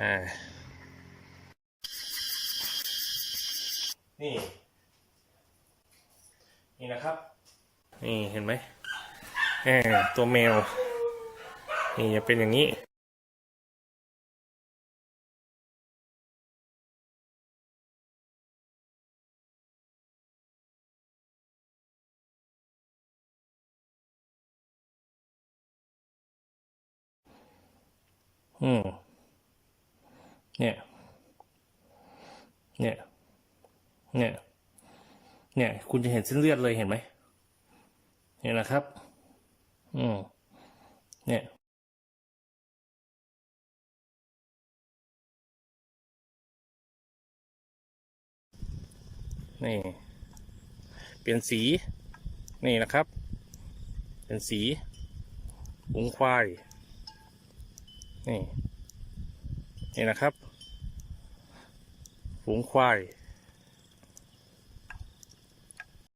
อ่า นี่ นี่นะครับ นี่เห็นไหมแหมตัวแมว นี่จะเป็นอย่างนี้อืม เนี่ย เนี่ย เนี่ย เนี่ย คุณจะเห็นเส้นเลือดเลยเห็นไหมเนี่ยนะครับ อืมเนี่ยนี่เปลี่ยนสี นี่นะครับ เป็นสีหุงควาย นี่ นี่นะครับฝูงควาย